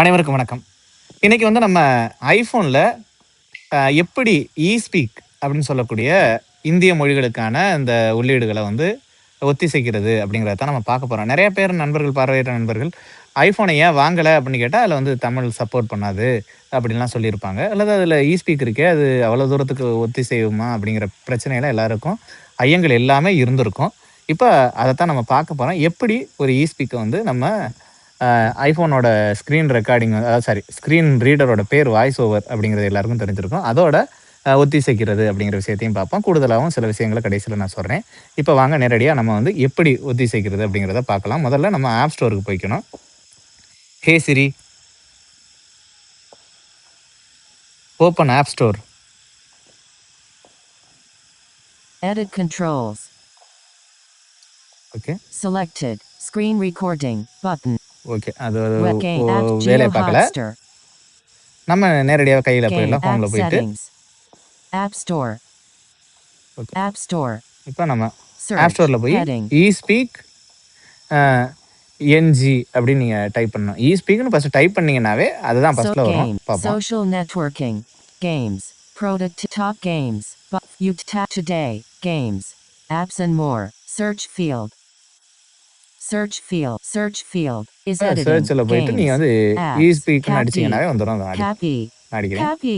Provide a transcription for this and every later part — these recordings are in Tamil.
அனைவருக்கும் வணக்கம். இன்றைக்கி வந்து நம்ம ஐஃபோனில் எப்படி இஸ்பீக் அப்படின்னு சொல்லக்கூடிய இந்திய மொழிகளுக்கான இந்த உள்ளீடுகளை வந்து ஒத்திசைக்கிறது அப்படிங்கிறத தான் நம்ம பார்க்க போகிறோம் நிறைய பேர் நண்பர்கள் பார்வையிட்ட நண்பர்கள் ஐஃபோனை ஏன் வாங்கலை அப்படின்னு கேட்டால் அதில் வந்து தமிழ் சப்போர்ட் பண்ணாது அப்படின்லாம் சொல்லியிருப்பாங்க. அல்லது அதில் இஸ்பீக் இருக்கே அது அவ்வளோ தூரத்துக்கு ஒத்திசைவுமா அப்படிங்கிற பிரச்சனையெல்லாம் எல்லாருக்கும் ஐயங்கள் எல்லாமே இருந்திருக்கும். இப்போ அதைத்தான் நம்ம பார்க்க போகிறோம் எப்படி ஒரு இஸ்பீக்கை வந்து நம்ம ஐஃபோனோட ஸ்க்ரீன் ரெக்கார்டிங் அதாவது சாரி ஸ்க்ரீன் ரீடரோட பேர் வாய்ஸ் ஓவர் அப்படிங்கிறது எல்லாருக்கும் தெரிஞ்சிருக்கும் அதோட ஒத்திசைக்கிறது அப்படிங்கிற விஷயத்தையும் பார்ப்போம் கூடுதலாகவும் சில விஷயங்களை கடைசியில் நான் சொல்கிறேன் இப்போ வாங்க நேரடியாக நம்ம வந்து எப்படி ஒத்திசைக்கிறது அப்படிங்கிறத பார்க்கலாம் முதல்ல நம்ம ஆப் ஸ்டோருக்கு போய்க்கணும் hey Siri open app store Edit controls. Okay Selected. Screen recording. Button. Okay அது. வேலையை பார்க்கல. நம்ம நேரடியாக கையில். போயிடலாம் ஹோமில் போயிட்டு Store. Okay. App Store. இப்போ நம்ம. ஆப் ஸ்டோரில் போய். இ ஸ்பீக் என்ஜி அப்படின்னு நீங்கள் டைப் பண்ணணும் இ ஸ்பீக்னு ஃபஸ்ட்டு டைப் பண்ணீங்கன்னாவே அதுதான் ஃபஸ்ட்டில் வரும். பார்ப்போம் networking. Games. Product top games. But you tap today. Games. Apps and more. Search field. Search field. Search field is editing. சர்ச்சில் போயிட்டு Games. வந்து ஸ்பீக்னு copy, அடிச்சீங்கன்னாவே வந்துடும் அது அடி அடிக்கிறேன் Copy.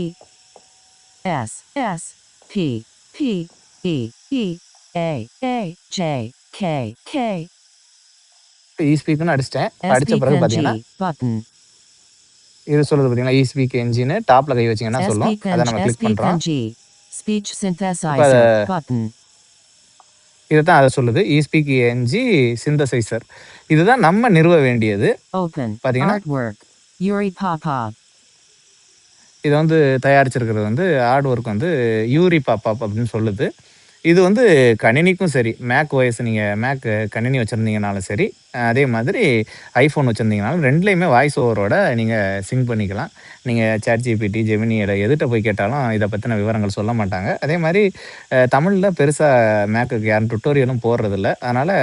S S P P E E A A J K K. இ ஸ்பீக்னு அடிச்சிட்டேன் P பிறகு button. இது சொல்லுது பார்த்தீங்களா இ ஸ்பீக் என்ஜின்னு டாப்பில் கை வச்சிங்கன்னா சொல்லும். அதை நம்ம click G speech synthesizer button. இதை தான் அதை சொல்லுது. இ ஸ்பீக் என்ஜி சிந்தசைசர் இதுதான் நம்ம நிறுவ வேண்டியது. பாத்தீங்கன்னா? இதை வந்து தயாரிச்சிருக்கிறது வந்து ஹார்ட் ஒர்க் வந்து யூரி பாப்பாப் அப்படின்னு சொல்லுது. இது வந்து கணினிக்கும் சரி மேக் ஓஎஸ் நீங்கள் மேக் கணினி வச்சுருந்தீங்கனாலும் சரி அதே மாதிரி ஐஃபோன் வச்சுருந்தீங்கனாலும் ரெண்டுலேயுமே வாய்ஸ் ஓவரோட நீங்கள் சிங்க் பண்ணிக்கலாம். நீங்கள் சேட் ஜிபிடி ஜெமினியோட எதுகிட்ட போய் கேட்டாலும் இதை பற்றின விவரங்கள் சொல்ல மாட்டாங்க. அதே மாதிரி தமிழில் பெருசாக மேக்குக்கு யாரும் டுட்டோரியலும் போடுறதில்ல. அதனால்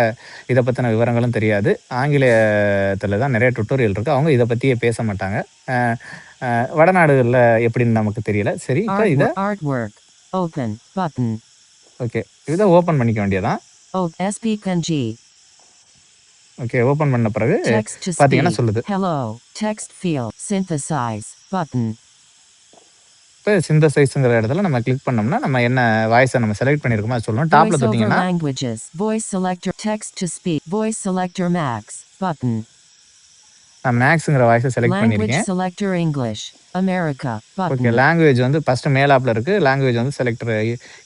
இதை பற்றின விவரங்களும் தெரியாது. ஆங்கிலத்தில் தான் நிறைய டுட்டோரியல் இருக்குது அவங்க இதை பற்றியே பேச மாட்டாங்க. வடநாடுகளில் எப்படின்னு நமக்கு தெரியல. சரி இப்போ இதை ஓகே இதை ஓப்பன் பண்ணிக்க S P N G okay open பண்ண பிறகு speak சொல்லுது hello text field synthesize button இப்போ சிந்தசைஸுங்கிற இடத்துல நம்ம கிளிக் பண்ணோம்னா நம்ம என்ன வாய்ஸை நம்ம செலக்ட் பண்ணியிருக்கோமோ அது சொல்லணும் over தொட்டிங்கன்னா languages. Voice selector. Text to speak. Voice selector max. Button. நான் மேக்ஸுங்கிற வாய்ஸை செலக்ட் பண்ணியிருக்கேன். ஓகே. லாங்குவேஜ் வந்து ஃபஸ்ட்டு மேலாப்பில் இருக்குது லாங்குவேஜ் வந்து செலக்டர்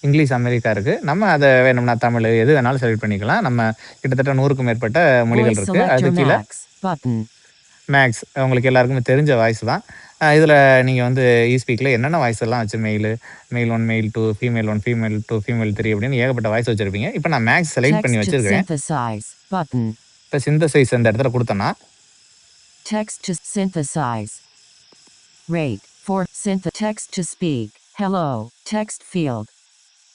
இங்கிலீஷ் அமெரிக்கா இருக்குது நம்ம அதை வேணும்னா தமிழ் எது வேணாலும் செலக்ட் பண்ணிக்கலாம் நம்ம கிட்டத்தட்ட நூறுக்கும் மேற்பட்ட மொழிகள் இருக்குது அது கீழே. மேக்ஸ் உங்களுக்கு எல்லாருக்குமே தெரிஞ்ச வாய்ஸ் தான் இதில் நீங்கள் வந்து இஸ்பீக்கில் என்னென்ன வாய்ஸ் எல்லாம் வச்சு male male one male two female one female two female three அப்படின்னு ஏகப்பட்ட வாய்ஸ் வச்சுருப்பீங்க இப்போ நான் மேக்ஸ் செலக்ட் பண்ணி வச்சுருக்கேன். இப்போ சிந்தசைஸ் அந்த இடத்துல கொடுத்தோன்னா Text to synthesize. Rate. For synth. Text to speak. Hello. Text field.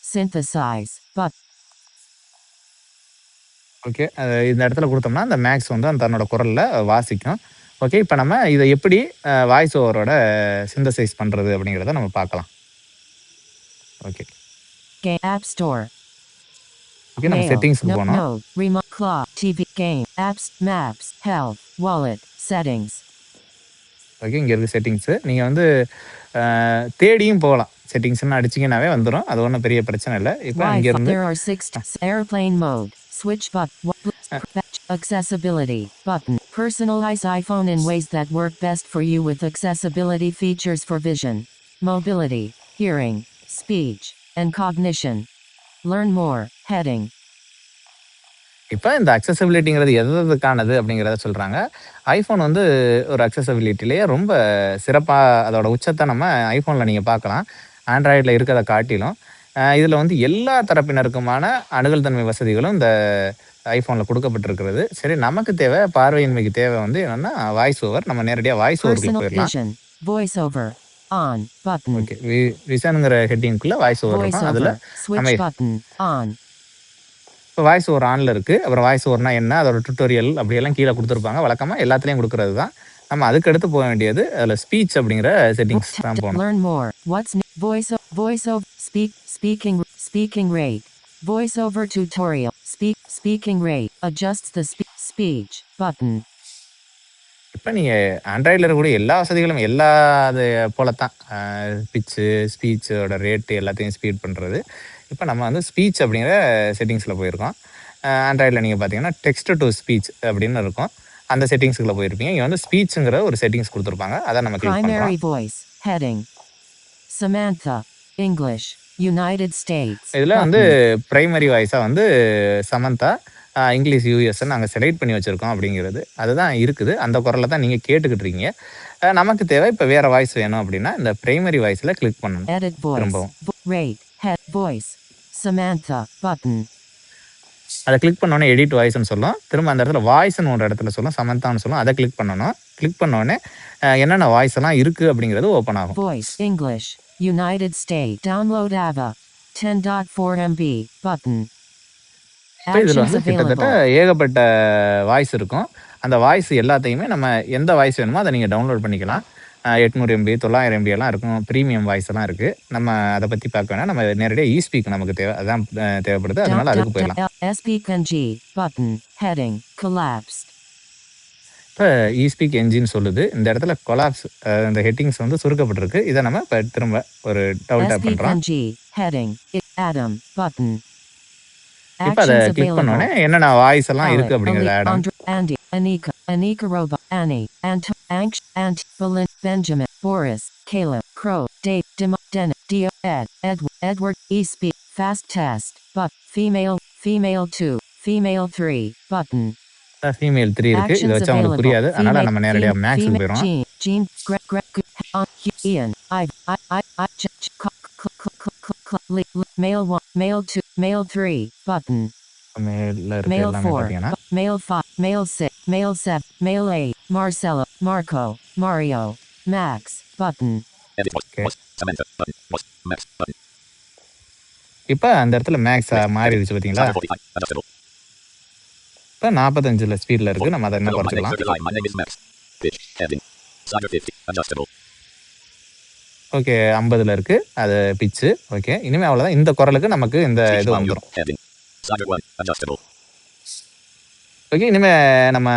Synthesize. But. Okay இந்த இடத்துல கொடுத்தோம்னா அந்த மேக்ஸ் வந்து அந்த தன்னோட குரலில் வாசிக்கும் ஓகே இப்போ நம்ம இதை எப்படி வாய்ஸ் ஓவரோட சிந்தசைஸ் பண்ணுறது அப்படிங்கிறத நம்ம பார்க்கலாம் okay Game. App Store. Okay நம்ம செட்டிங்ஸ்க்கு போனோம் Node, remote clock, TV, game, apps, maps, health, settings. Okay இங்கே இருக்குது செட்டிங்ஸு நீங்கள் வந்து தேடியும் போகலாம் செட்டிங்ஸ்னு அடிச்சிங்கனாவே வந்துடும் அது ஒன்றும் பெரிய பிரச்சனை இல்லை இப்போ. இங்கேருந்து There are six t- airplane mode. Switch button. Accessibility button. Personalize iPhone in ways that work best for you with accessibility features for vision, mobility, hearing, speech, and cognition. Learn more. Heading. இப்போ இந்த அக்சசபிலிட்டிங்கிறது எது எதுக்கானது அப்படிங்கிறத சொல்கிறாங்க ஐஃபோன் வந்து ஒரு அக்சசபிலிட்டிலேயே ரொம்ப சிறப்பாக அதோட உச்சத்தை நம்ம ஐஃபோனில் நீங்கள் பார்க்கலாம் ஆண்ட்ராய்டில் இருக்கிறத காட்டிலும் இதில் வந்து எல்லா தரப்பினருக்குமான அணுகல் தன்மை வசதிகளும் இந்த ஐஃபோனில் கொடுக்கப்பட்டிருக்கிறது சரி நமக்கு தேவை பார்வையின்மைக்கு தேவை வந்து என்னென்னா வாய்ஸ் ஓவர் நம்ம நேரடியாக வாய்ஸ் ஓவருக்கு போயிடலாம். Voiceover. On. Button. ஓகே விசனுங்கிற ஹெட்டிங்குள்ளே வாய்ஸ் ஓவர் அதில் Voiceover. இப்போ வாய்ஸ் ஓவர் ஆனில் இருக்குது அப்புறம் வாய்ஸ் ஓவர்னா என்ன அதோட டுட்டோரியல் அப்படியெல்லாம் கீழே கொடுத்துருப்பாங்க வழக்கமாக எல்லாத்துலேயும் கொடுக்குறது தான் நம்ம அதுக்கு அடுத்து போக வேண்டியது அதில் ஸ்பீச் அப்படிங்கிற செட்டிங்ஸ் தான் போகணும் Learn more. What's new? Voice voiceover speak speaking speaking rate. Voiceover tutorial. Speak speaking rate. Adjusts the spe- speech button. இப்போ நீங்கள் ஆண்ட்ராய்டில் இருக்கக்கூடிய எல்லா வசதிகளும் எல்லா அது போல தான் பிச்சு ஸ்பீச்சோட ரேட்டு எல்லாத்தையும் ஸ்பீட் பண்ணுறது இப்போ நம்ம வந்து ஸ்பீச் அப்படிங்கிற செட்டிங்ஸில் போயிருக்கோம் ஆண்ட்ராய்டில் நீங்கள் பார்த்தீங்கன்னா டெக்ஸ்ட் டு ஸ்பீச் அப்படின்னு இருக்கும் அந்த செட்டிங்ஸுக்குள்ள போயிருப்பீங்க இங்கே வந்து ஸ்பீச்சுங்கிற ஒரு செட்டிங்ஸ் கொடுத்துருப்பாங்க அதை நம்ம கிளிக் பண்ணுறோம். Heading. Samantha. English. United States. இதில் வந்து. ப்ரைமரி வாய்ஸாக வந்து சமந்தா இங்கிலீஷ் யூஎஸ்ன்னு நாங்கள் செலக்ட் பண்ணி வச்சுருக்கோம் அப்படிங்கிறது அதுதான் இருக்குது அந்த குரலை தான் நீங்கள் கேட்டுக்கிட்டு இருக்கீங்க நமக்கு தேவை இப்போ வேறு வாய்ஸ் வேணும் அப்படின்னா இந்த ப்ரைமரி வாய்ஸில் கிளிக் பண்ணணும். திரும்பவும் Head voice. Samantha. Button. அதை கிளிக் பண்ணோன்னே எடிட் வாய்ஸ்னு சொல்லும் திரும்ப அந்த இடத்துல வாய்ஸ்னு ஒரு இடத்துல சொல்லும் சமந்தான்னு சொல்லும் அதை கிளிக் பண்ணணும் கிளிக் பண்ணோடனே என்னென்ன வாய்ஸ் எல்லாம் இருக்குது அப்படிங்கிறது ஓப்பன் ஆகும் Voice. English. United States. Download AVA. 10.4 MB. Button. இப்போ இதில் Actions வந்து கிட்டத்தட்ட. ஏகப்பட்ட வாய்ஸ் இருக்கும் அந்த வாய்ஸ் எல்லாத்தையுமே நம்ம எந்த வாய்ஸ் வேணுமோ அதை நீங்கள் டவுன்லோட் பண்ணிக்கலாம் எட்நூறு எம்பி தொள்ளாயிரம் எம்பி எல்லாம் இருக்கும் ப்ரீமியம் வாய்ஸ் எல்லாம் இருக்குது நம்ம அதை பற்றி பார்க்க வேணாம் நம்ம நேரடியாக இ ஸ்பீக் நமக்கு தேவை அதான் தேவைப்படுது அதனால அதுக்கு போயிடலாம் down, Speak and G. Button. Heading. Collapsed. இப்போ இ ஸ்பீக் என்ஜின் சொல்லுது இந்த இடத்துல கொலாப்ஸ் இந்த ஹெட்டிங்ஸ் வந்து சுருக்கப்பட்டிருக்கு இதை நம்ம இப்போ திரும்ப ஒரு டபுள் டேப் பண்ணுறோம். இப்போ அதை கிளிக் பண்ணோடனே. என்னென்ன வாய்ஸ் எல்லாம் இருக்குது அப்படிங்கிறத Ali, ஆட் Andre, Andy, Anika, Anika Roba, Annie, Anto, Anx, Ant, Belin, Benjamin, Boris, Caleb, Crow, Dave, Dim, Dennis, Dio, Ed, Edward, Edward, E Speak, Fast Test, But, Female, Female 2, Female 3, Button. Female three இருக்குது இதை Actions வச்சு அவங்களுக்கு available. புரியாது அதனால Female, நம்ம நேரடியாக fem- மேக்ஸுக்கு female, போயிடும் Jean, Jean, Greg, Greg, Gu- on, Hu- Ian, I, I, I, I, Ch, Ch, Cl, Cl, Cl, Cl, Cl, Cl, Li- Li- Male 1, Male 2, Male 3, Button. மேலில் இருக்க Male எல்லாமே 4, பார்த்தீங்கன்னா bu- male 5, male 6, male 7, male 8, Marcelo, Marco, Mario, Max button. இப்போ அந்த இடத்துல மேக்ஸ் மாறிடுச்சு பார்த்தீங்களா இப்போ நாற்பத்தஞ்சில் ஸ்பீடில் இருக்கு நம்ம அதை என்ன குறைச்சிக்கலாம் ஓகே ஐம்பதில் இருக்கு அது பிச்சு ஓகே இனிமேல் அவ்வளோதான் இந்த குரலுக்கு நமக்கு இந்த இது வந்துடும் ஓகே இனிமேல் நம்ம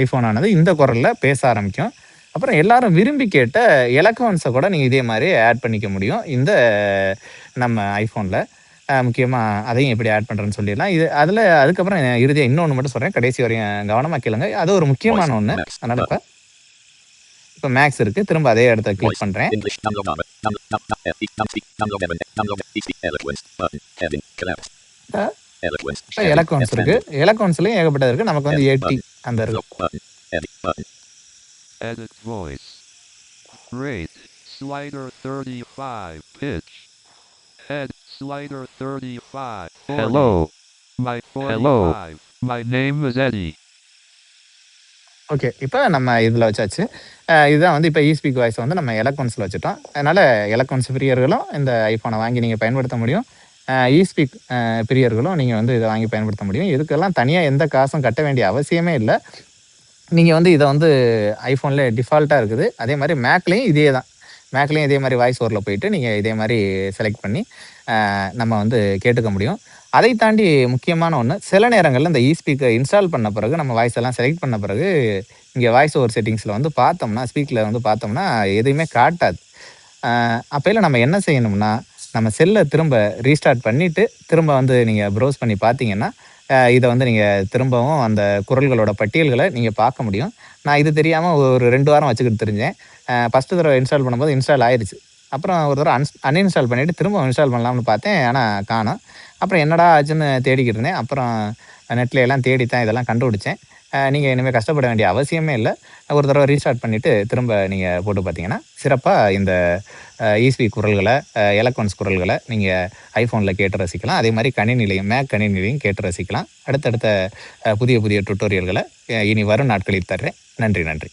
ஐஃபோன் ஆனது இந்த குரலில் பேச ஆரம்பிக்கும் அப்புறம் எல்லாரும் விரும்பி கேட்ட எலக்வன்ஸை கூட நீங்கள் இதே மாதிரி ஆட் பண்ணிக்க முடியும் இந்த நம்ம ஐஃபோனில் முக்கியமாக அதையும் எப்படி ஆட் பண்ணுறேன்னு சொல்லிடலாம் இது அதில் அதுக்கப்புறம் இறுதியாக இன்னொன்று மட்டும் சொல்கிறேன் கடைசி வரையும் கவனமாக கேளுங்க அது ஒரு முக்கியமான. ஒன்று. அதனால் இப்போ இப்போ மேக்ஸ் இருக்குது திரும்ப அதே இடத்த கிளிக். பண்ணுறேன். Uh, Expanded. இருக்குது எலக்வன்ஸ்லையும் ஏகப்பட்டது இருக்குது நமக்கு வந்து ஏடி அந்த இருக்கு Flow. Button. Edit. Voice. Rate. Slider 35. Pitch. Head. Slider 35. Hello. My 45. Hello. My name is Eddie. Okay இப்போ நம்ம இதில் வச்சாச்சு இதுதான் வந்து இப்போ இஸ்பீக் வாய்ஸ் வந்து நம்ம எலக்வன்ஸில் வச்சுட்டோம் அதனால் எலக்வன்ஸ் பிரியர்களும் இந்த ஐஃபோனை வாங்கி நீங்கள் பயன்படுத்த முடியும் இஸ்பீக் பிரியர்களும் நீங்கள் வந்து இதை வாங்கி பயன்படுத்த முடியும் இதுக்கெல்லாம் தனியாக எந்த காசும் கட்ட வேண்டிய அவசியமே இல்லை நீங்கள் வந்து இதை வந்து ஐஃபோனில் டிஃபால்ட்டாக இருக்குது. அதே மாதிரி மேக்லேயும் இதே தான். மேக்லேயும் இதே மாதிரி வாய்ஸ் ஓவரில் போயிட்டு நீங்கள் இதே மாதிரி செலக்ட் பண்ணி நம்ம வந்து கேட்டுக்க முடியும். அதை தாண்டி முக்கியமான ஒன்று சில நேரங்களில் இந்த இஸ்பீக்கர் இன்ஸ்டால் பண்ண பிறகு நம்ம வாய்ஸ் எல்லாம் செலக்ட் பண்ண பிறகு இங்கே வாய்ஸ் ஓவர் செட்டிங்ஸில் வந்து பார்த்தோம்னா ஸ்பீக்கில் வந்து பார்த்தோம்னா எதுவுமே காட்டாது. அப்போயில் நம்ம என்ன செய்யணும்னா நம்ம செல்லை திரும்ப ரீஸ்டார்ட் பண்ணிவிட்டு திரும்ப வந்து நீங்கள் ப்ரௌஸ் பண்ணி பார்த்தீங்கன்னா இதை வந்து நீங்கள் திரும்பவும் அந்த குரல்களோட பட்டியல்களை நீங்கள் பார்க்க முடியும். நான் இது தெரியாமல் ஒரு ரெண்டு வாரம் வச்சுக்கிட்டு தெரிஞ்சேன். ஃபஸ்ட்டு தடவை இன்ஸ்டால் பண்ணும்போது இன்ஸ்டால் ஆயிடுச்சு அப்புறம் ஒரு தடவை அன்ஸ் அன்இன்ஸ்டால் பண்ணிவிட்டு திரும்ப இன்ஸ்டால் பண்ணலாம்னு பார்த்தேன். ஆனால் காணோம். அப்புறம் என்னடா ஆச்சுன்னு தேடிக்கிட்டு இருந்தேன். அப்புறம் நெட்டில் எல்லாம் தேடி தான் இதெல்லாம் கண்டுபிடிச்சேன். நீங்கள் இனிமேல் கஷ்டப்பட வேண்டிய அவசியமே இல்லை. ஒரு தடவை ரீஸ்டார்ட் பண்ணிவிட்டு திரும்ப நீங்கள் போட்டு பார்த்தீங்கன்னா சிறப்பாக இந்த ஈஸ்பி குரல்களை எலக்ட்ரான்ஸ் குரல்களை நீங்கள் ஐஃபோனில் கேட்டு ரசிக்கலாம். அதே மாதிரி கணினிலையும் மேக் கணினிலையும் கேட்டு ரசிக்கலாம். அடுத்தடுத்த புதிய புதிய டுட்டோரியல்களை இனி வரும் நாட்களில் தர்றேன். நன்றி நன்றி.